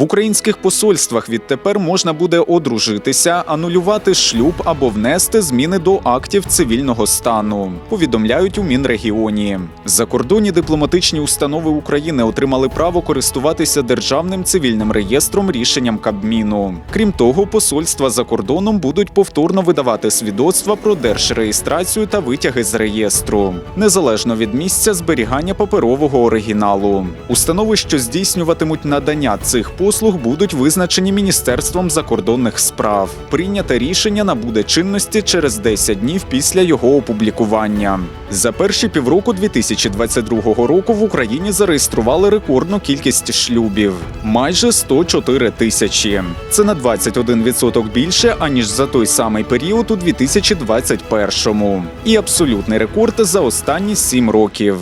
В українських посольствах відтепер можна буде одружитися, анулювати шлюб або внести зміни до актів цивільного стану. Повідомляють у Мінрегіоні. Закордонні дипломатичні установи України отримали право користуватися державним цивільним реєстром рішенням Кабміну. Крім того, посольства за кордоном будуть повторно видавати свідоцтва про держреєстрацію та витяги з реєстру, незалежно від місця зберігання паперового оригіналу. Установи, що здійснюватимуть надання цих послуг, будуть визначені Міністерством закордонних справ. Прийняте рішення набуде чинності через 10 днів після його опублікування. За перші півроку 2022 року в Україні зареєстрували рекордну кількість шлюбів майже 104 тисячі. Це на 21% більше аніж за той самий період у 2021-му. І абсолютний рекорд за останні 7 років.